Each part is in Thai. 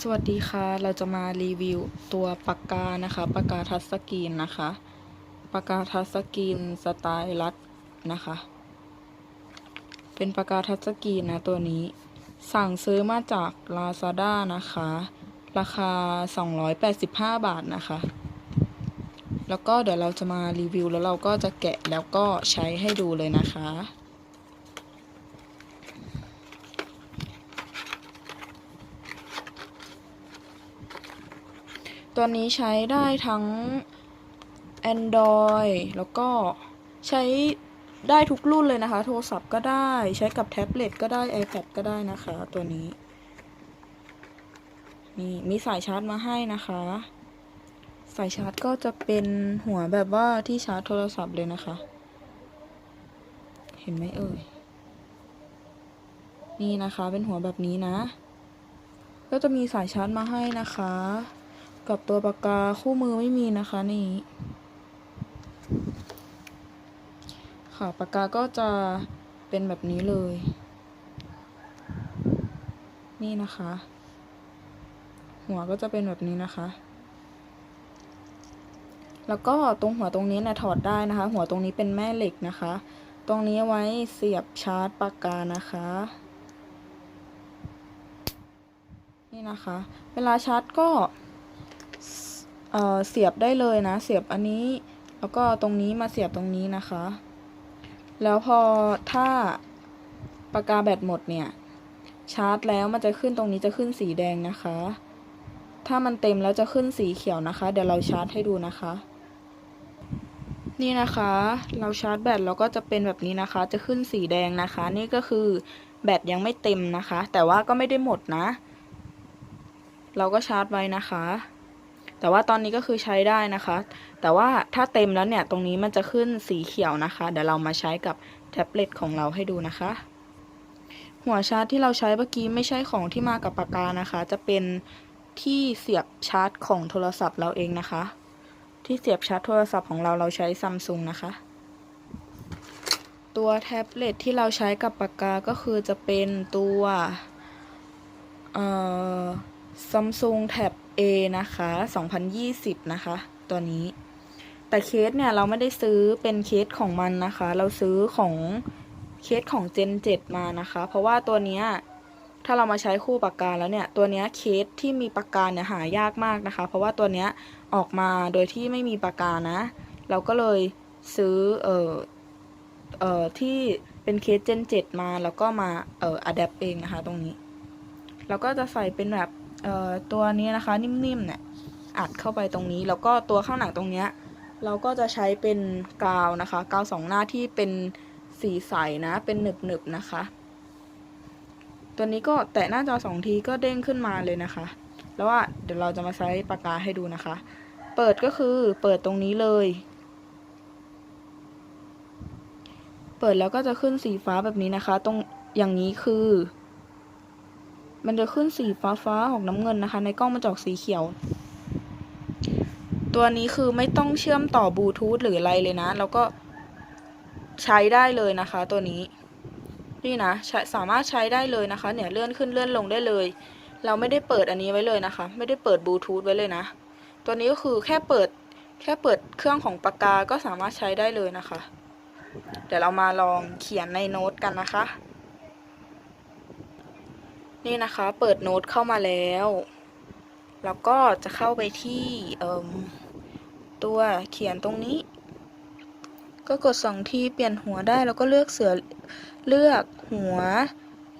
สวัสดีค่ะ เราจะมารีวิวตัวปากกานะคะ ปากกาทัชสกรีนนะคะ ปากกาทัชสกรีนสไตล์รัดนะคะ เป็นปากกาทัชสกรีนนะตัวนี้ สั่งซื้อมาจาก Lazada นะคะ ราคา 285 บาทนะคะ แล้วก็เดี๋ยวเราจะมารีวิวแล้วเราก็จะแกะแล้วก็ใช้ให้ดูเลยนะคะ ตัวนี้ใช้ได้ทั้ง Android แล้วก็ใช้ได้ทุกรุ่นเลยนะคะ โทรศัพท์ก็ได้ ใช้กับแท็บเล็ตก็ได้ iPad ก็ได้นะคะ ตัวนี้ นี่มีสายชาร์จมาให้นะคะ สายชาร์จก็จะเป็นหัวแบบว่าที่ชาร์จโทรศัพท์เลยนะคะ เห็นไหมเอ่ย นี่นะคะเป็นหัวแบบนี้นะ ก็จะมีสายชาร์จมาให้นะคะ กับตัวปากกาคู่มือไม่มีนะคะนี่ค่ะปากกาก็จะเป็นแบบนี้เลย นี่นะคะ หัวก็จะเป็นแบบนี้นะคะ แล้วก็ตรงหัวตรงนี้นะถอดได้นะคะ หัวตรงนี้เป็นแม่เหล็กนะคะ ตรงนี้ไว้เสียบชาร์จปากกานะคะนี่นะคะ เวลาชาร์จก็ เอ่อเสียบได้เลยนะ เสียบอันนี้ แล้วก็ตรงนี้มาเสียบตรงนี้นะคะ แล้วพอถ้าปากกาแบตหมดเนี่ย ชาร์จแล้วมันจะขึ้นตรงนี้จะขึ้นสีแดงนะคะ ถ้ามันเต็มแล้วจะขึ้นสีเขียวนะคะ เดี๋ยวเราชาร์จให้ดูนะคะ นี่นะคะ เราชาร์จแบตแล้วก็จะเป็นแบบนี้นะคะ จะขึ้นสีแดงนะคะ นี่ก็คือแบตยังไม่เต็มนะคะ แต่ว่าก็ไม่ได้หมดนะ เราก็ชาร์จไว้นะคะ แต่ว่าตอนนี้ก็คือใช้ได้นะคะ แต่ว่าถ้าเต็มแล้วเนี่ยตรงนี้มันจะขึ้นสีเขียวนะคะ เดี๋ยวเรามาใช้กับแท็บเล็ตของเราให้ดูนะคะ หัวชาร์จที่เราใช้เมื่อกี้ไม่ใช่ของที่มากับปากกานะคะ จะเป็นที่เสียบชาร์จของโทรศัพท์เราเองนะคะ ที่เสียบชาร์จโทรศัพท์ของเราเราใช้ซัมซุงนะคะ ตัวแท็บเล็ตที่เราใช้กับปากกาก็คือจะเป็นตัวเอ่อ Samsung Tab A นะคะ 2020 นะคะ ตัวนี้ แต่เคสเนี่ยเราไม่ได้ซื้อเป็นเคสของมันนะคะ เราซื้อของเคสของ Gen 7 มานะคะ เพราะว่าตัวเนี้ยถ้าเรามาใช้คู่ปากกาแล้วเนี่ย ตัวเนี้ยเคสที่มีปากกาเนี่ยหายากมากนะคะ เพราะว่าตัวเนี้ยออกมาโดยที่ไม่มีปากกานะ เราก็เลยซื้อเอ่อเอ่อที่เป็นเคส Gen 7 มาแล้วก็มาเอ่ออัดแอปเองนะคะตรงนี้ เราก็จะใส่เป็นแบบ เอ่อตัวนี้นะคะนิ่มๆเนี่ยอัดเข้าไปตรงนี้ แล้วก็ตัวข้างหลังตรงเนี้ยเราก็จะใช้เป็นกาวนะคะ กาวสองหน้าที่เป็นสีใสนะเป็นหนึบๆนะคะ ตัวนี้ก็แตะหน้าจอสองทีก็เด้งขึ้นมาเลยนะคะ แล้วว่าเดี๋ยวเราจะมาใช้ปากกาให้ดูนะคะ เปิดก็คือเปิดตรงนี้เลย เปิดแล้วก็จะขึ้นสีฟ้าแบบนี้นะคะ ตรงอย่างนี้คือ มันจะขึ้นสีฟ้าฟ้าๆออกน้ำเงินนะคะ ในกล้องมันจะออกสีเขียว ตัวนี้คือไม่ต้องเชื่อมต่อบลูทูธหรืออะไรเลยนะ แล้วก็ใช้ได้เลยนะคะ ตัวนี้ นี่นะสามารถใช้ได้เลยนะคะ เนี่ยเลื่อนขึ้นเลื่อนลงได้เลย เราไม่ได้เปิดอันนี้ไว้เลยนะคะ ไม่ได้เปิดบลูทูธไว้เลยนะ ตัวนี้ก็คือแค่เปิดแค่เปิดเครื่องของปากกาก็สามารถใช้ได้เลยนะคะ เดี๋ยวเรามาลองเขียนในโน้ตกันนะคะ นี่นะคะ เปิดโน้ตเข้ามาแล้ว แล้วก็จะเข้าไปที่ตัวเขียนตรงนี้ ก็กดสองที่เปลี่ยนหัวได้ แล้วก็เลือกเสือเลือกหัว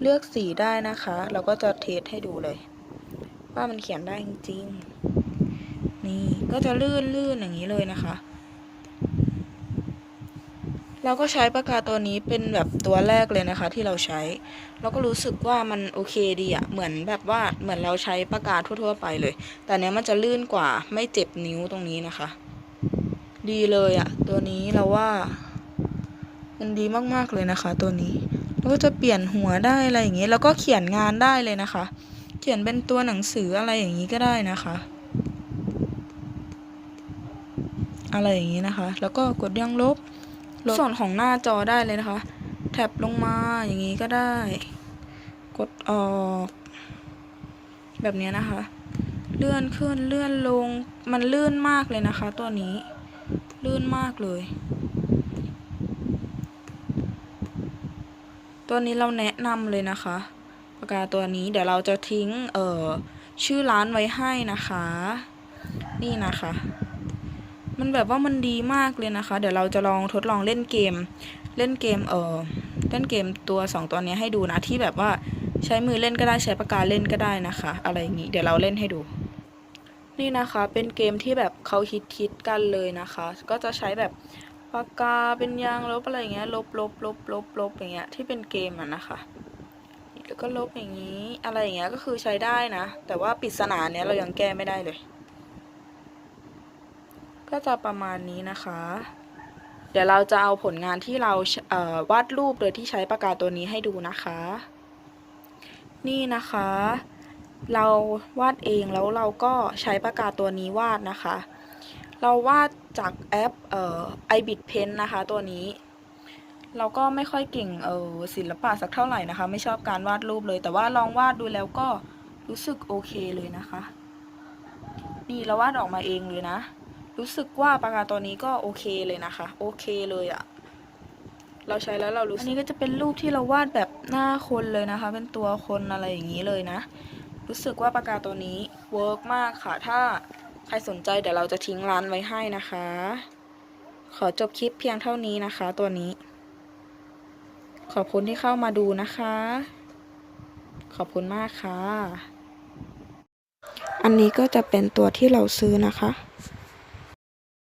เลือกสีได้นะคะ เราก็จะเทสให้ดูเลย ว่ามันเขียนได้จริงๆ นี่ก็จะลื่นลื่นอย่างนี้เลยนะคะ เราก็ใช้ปากกาตัวนี้เป็นแบบตัวแรกเลยนะคะ ที่เราใช้ เราก็รู้สึกว่ามันโอเคดีอะเหมือนแบบว่าเหมือนเราใช้ปากกาทั่ว ๆ ไปเลย แต่เนี้ยมันจะลื่นกว่าไม่เจ็บนิ้วตรงนี้นะคะ ดีเลยอะตัวนี้เราว่า มันดีมากๆเลยนะคะ ตัวนี้แล้วก็จะเปลี่ยนหัวได้อะไรอย่างนี้ แล้วก็เขียนงานได้เลยนะคะ เขียนเป็นตัวหนังสืออะไรอย่างนี้ก็ได้นะคะอะไรอย่างนี้นะคะ แล้วก็กดยังลบ ส่วนของหน้าจอได้เลยนะคะ แท็บลงมาอย่างนี้ก็ได้ กดออก แบบนี้นะคะ เลื่อนขึ้นเลื่อนลงมันลื่นมากเลยนะคะ ตัวนี้ ลื่นมากเลย ตัวนี้เราแนะนำเลยนะคะปากกาตัวนี้เดี๋ยวเราจะทิ้งเอ่อชื่อร้านไว้ให้นะคะ นี่นะคะ มันแบบว่ามันดีมากเลยนะคะ เดี๋ยวเราจะลองทดลองเล่นเกม เล่นเกมเออเล่นเกมตัวสองตัวนี้ให้ดูนะที่แบบว่าใช้มือเล่นก็ได้ใช้ปากกาเล่นก็ได้นะคะ อะไรอย่างงี้เดี๋ยวเราเล่นให้ดู นี่นะคะเป็นเกมที่แบบเขาฮิตฮิตกันเลยนะคะ ก็จะใช้แบบปากกาเป็นยางลบอะไรอย่างเงี้ยลบลบลบลบลบอย่างเงี้ยที่เป็นเกมอะนะคะแล้วก็ลบอย่างนี้อะไรอย่างเงี้ยก็คือใช้ได้นะ แต่ว่าปริศนาเนี้ยเรายังแก้ไม่ได้เลย ก็จะประมาณนี้นะคะ เดี๋ยวเราจะเอาผลงานที่เราเวาดรูปโดยที่ใช้ปากกาตัวนี้ให้ดูนะคะ นี่นะคะ เราวาดเองแล้วเราก็ใช้ปากกาตัวนี้วาดนะคะ เราวาดจากแอปเอ่อ iBit Pen นะคะตัวนี้ เราก็ไม่ค่อยเก่งเออศิลปะสักเท่าไหร่นะคะ ไม่ชอบการวาดรูปเลย แต่ว่าลองวาดดูแล้วก็รู้สึกโอเคเลยนะคะ นี่เราวาดออกมาเองเลยนะ รู้สึกว่าปากกาตัวนี้ก็โอเคเลยนะคะ โอเคเลยอะเราใช้แล้วเรารู้สึกอันนี้ก็จะเป็นรูปที่เราวาดแบบหน้าคนเลยนะคะ เป็นตัวคนอะไรอย่างนี้เลยนะ รู้สึกว่าปากกาตัวนี้เวิร์กมากค่ะ ถ้าใครสนใจเดี๋ยวเราจะทิ้งร้านไว้ให้นะคะ ขอจบคลิปเพียงเท่านี้นะคะ ตัวนี้ ขอบคุณที่เข้ามาดูนะคะ ขอบคุณมากค่ะ อันนี้ก็จะเป็นตัวที่เราซื้อนะคะ